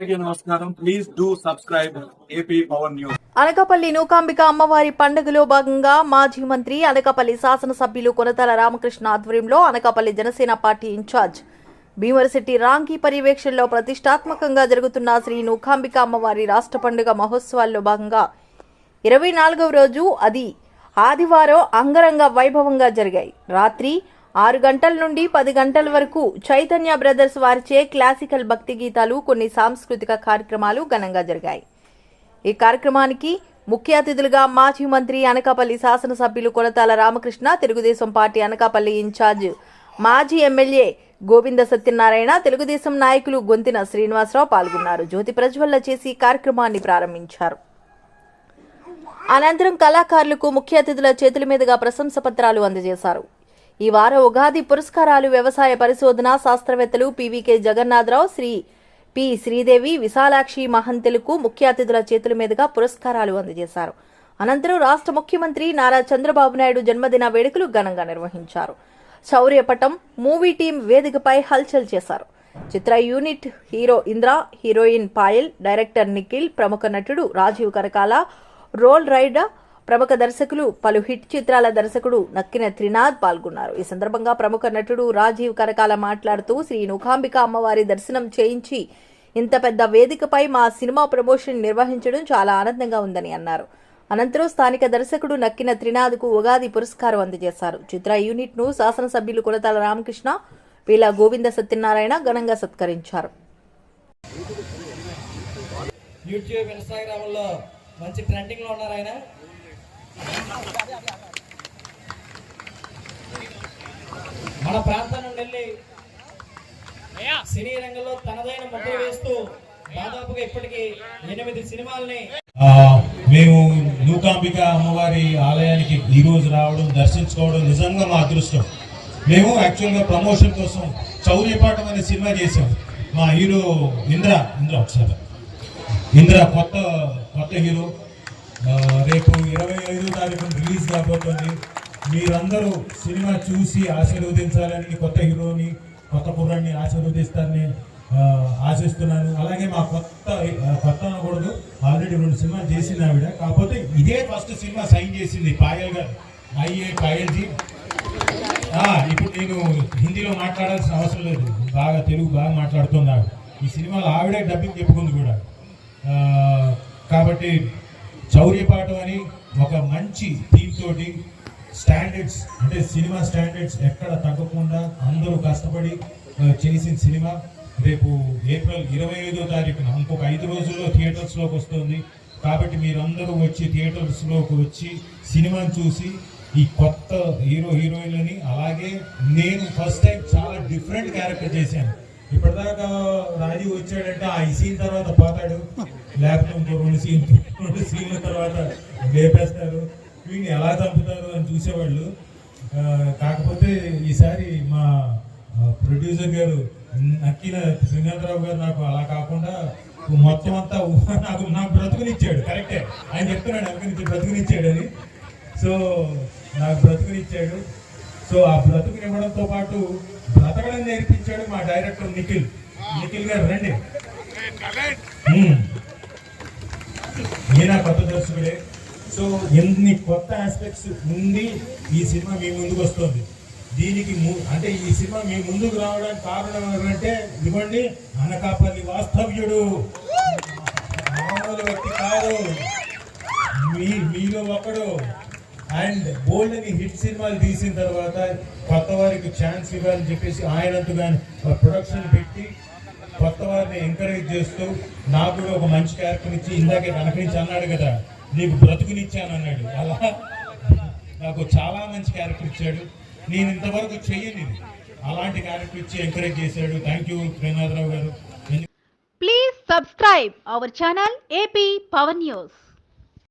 అనకపల్లి నమస్కారం. Please do subscribe AP power news Anakapalli Nookambika అమ్మవారి పండుగలో భాగంగా మాజీ మంత్రి అనకాపల్లి శాసనసభ్యులు కొనతల రామకృష్ణ ఆధ్వర్యంలో అనకాపల్లి జనసేన పార్టీ ఇన్ఛార్జ్ భీమరశెట్టి రాంకీ పర్యవేక్షణలో ప్రతిష్టాత్మకంగా జరుగుతున్న శ్రీ నూకాంబిక అమ్మవారి రాష్ట్ర పండుగ మహోత్సవాల్లో భాగంగా ఇరవై నాలుగవ రోజు అది ఆదివారం అంగరంగ వైభవంగా జరిగాయి. రాత్రి ఆరు గంటల నుండి పది గంటల వరకు చైతన్య బ్రదర్స్ వారిచే క్లాసికల్ భక్తి గీతాలు కొన్ని సాంస్కృతిక కార్యక్రమాలు ఘనంగా జరిగాయి. ఈ కార్యక్రమానికి ముఖ్య అతిథులుగా మాజీ మంత్రి అనకాపల్లి శాసనసభ్యులు కొనతాల రామకృష్ణ తెలుగుదేశం పార్టీ అనకాపల్లి ఇన్ఛార్జ్ మాజీ ఎమ్మెల్యే గోవింద సత్యనారాయణ తెలుగుదేశం నాయకులు గొంతిన శ్రీనివాసరావు పాల్గొన్నారు. జ్యోతి ప్రజ్వల్ల చేసి కార్యక్రమాన్ని ప్రారంభించారు. అనంతరం కళాకారులకు ముఖ్య అతిథుల చేతుల మీదుగా ప్రశంస పత్రాలు అందజేశారు. ఈ వారం ఉగాది పురస్కారాలు వ్యవసాయ పరిశోధన శాస్త్రవేత్తలు పీవీకే జగన్నాథరావు శ్రీ పి శ్రీదేవి విశాలాక్షి మహంతులకు ముఖ్య అతిథుల చేతుల మీదుగా పురస్కారాలు అందజేశారు. అనంతరం రాష్ట్ర ముఖ్యమంత్రి నారా చంద్రబాబు నాయుడు జన్మదిన వేడుకలు ఘనంగా నిర్వహించారు. శౌర్యపటం మూవీ టీం వేదికపై హల్చల్ చేశారు. చిత్ర unit hero Indra heroine Payal director Nikhil ప్రముఖ నటుడు రాజీవ్ కరకాల రోల్ రైడర్ ప్రముఖ దర్శకులు పలు హిట్ చిత్రాల దర్శకుడు నక్కిన త్రినాథ్ పాల్గొన్నారు. ఈ సందర్భంగా ప్రముఖ నటుడు రాజీవ్ కరకాల మాట్లాడుతూ శ్రీ నుఖాంబిక అమ్మవారి దర్శనం చేయించి ఇంత పెద్ద వేదికపై మా సినిమా ప్రమోషన్ నిర్వహించడం చాలా ఆనందంగా ఉందని అన్నారు. అనంతరం స్థానిక దర్శకుడు నక్కిన త్రినాథ్కు ఉగాది పురస్కారం అందజేశారు. చిత్ర యూనిట్ను శాసనసభ్యులు కొలతాల రామకృష్ణ వీల గోవింద సత్యనారాయణ ఘనంగా సత్కరించారు. యూట్యూబ్ ఇన్స్టాగ్రామ్లో మంచి ట్రెండింగ్లో ఉన్నారు ఆయన. మన ప్రాంతం నుండి వెళ్ళి సినీ రంగంలో తనదైన ముద్ర వేస్తూ దాదాపుగా ఇప్పటికి ఎనిమిది సినిమాల్ని మేము నూకాంబిక అమ్మవారి ఆలయానికి ఈరోజు రావడం దర్శించుకోవడం నిజంగా మా అదృష్టం. మేము యాక్చువల్గా ప్రమోషన్ కోసం చౌర్యపాఠం అనే సినిమా చేసాం మా హీరో ఇంద్ర ఇంద్ర ఒకసారి. ఇంద్ర కొత్త కొత్త హీరో. రేపు ఇరవై ఐదో తారీఖున రిలీజ్ కాబోతోంది. మీరందరూ సినిమా చూసి ఆశీర్వదించాలని కొత్త హీరోని కొత్త కుర్రాన్ని ఆశీర్వదిస్తారని ఆశిస్తున్నాను. అలాగే మా కొత్త కొత్త అనకూడదు ఆల్రెడీ రెండు సినిమా చేసింది ఆవిడ. కాకపోతే ఇదే ఫస్ట్ సినిమా సైన్ చేసింది పాయల్ గారు. ఐఏ పాయల్జీ ఇప్పుడు నేను హిందీలో మాట్లాడాల్సిన అవసరం లేదు. బాగా తెలుగు బాగా మాట్లాడుతుంది ఆవిడ. ఈ సినిమాలో ఆవిడే డబ్బింగ్ చెప్పుకుంది కూడా. కాబట్టి చౌర్యపాఠం అని ఒక మంచి థీమ్ తోటి స్టాండర్డ్స్ అంటే సినిమా స్టాండర్డ్స్ ఎక్కడ తగ్గకుండా అందరూ కష్టపడి చేసిన సినిమా రేపు ఏప్రిల్ ఇరవై ఐదో తారీఖున ఇంకొక ఐదు రోజుల్లో థియేటర్స్లోకి వస్తుంది. కాబట్టి మీరందరూ వచ్చి థియేటర్స్లోకి వచ్చి సినిమాని చూసి ఈ కొత్త హీరో హీరోయిన్లని అలాగే నేను ఫస్ట్ టైం చాలా డిఫరెంట్ క్యారెక్టర్ చేశాను. ఇప్పటిదాకా రాజీవ్ వచ్చాడంటే ఆ సీన్ తర్వాత పోతాడు. లేకపోతే ఇంకో రెండు సీన్ రెండు సీన్ల తర్వాత లేపేస్తారు. వీడిని ఎలా చంపుతారు అని చూసేవాళ్ళు. కాకపోతే ఈసారి మా ప్రొడ్యూసర్ గారు నక్కిన శ్రీనాథరావు గారు నాకు అలా కాకుండా మొత్తం అంతా నాకు నాకు బ్రతుకునిచ్చాడు. కరెక్టే. ఆయన చెప్తున్నాడు ఇచ్చాడు అని సో నాకు బ్రతుకునిచ్చాడు. సో ఆ బ్రతుకునివ్వడంతో పాటు బ్రతకడం నేర్పించాడు మా డైరెక్టర్ నిఖిల్. నిఖిల్ గారు రండి. ఈయన కొత్త దర్శకుడే. సో ఎన్ని కొత్త ఆస్పెక్ట్స్ ఉంది ఈ సినిమా మీ ముందుకు వస్తుంది. దీనికి ము- అంటే ఈ సినిమా మీ ముందుకు రావడానికి కారణం ఏంటంటే ఇవ్వండి అనకాపల్లి వాస్తవ్యుడు. మామూలు వ్యక్తి కాదు. మీ మీలో ఒకడు. అండ్ బోల్డ్ అని హిట్ సినిమాలు తీసిన తర్వాత కొత్త వారికి ఛాన్స్ ఇవ్వాలని చెప్పేసి ఆయనంతగా ప్రొడక్షన్ పెట్టి కొత్త వారిని ఎంకరేజ్ చేస్తూ నాకు కూడా ఒక మంచి క్యారెక్టర్ ఇచ్చి ఇందాకే కనక నుంచి అన్నాడు కదా నీకు బ్రతుకునిచ్చాను అన్నాడు. అలా నాకు చాలా మంచి క్యారెక్టర్ ఇచ్చాడు. నేను ఇంతవరకు చెయ్యని అలాంటి క్యారెక్టర్ ఇచ్చి ఎంకరేజ్ చేశాడు. థ్యాంక్ యూ ప్రేమనాథరావు గారు. Please subscribe our channel AP Pawan news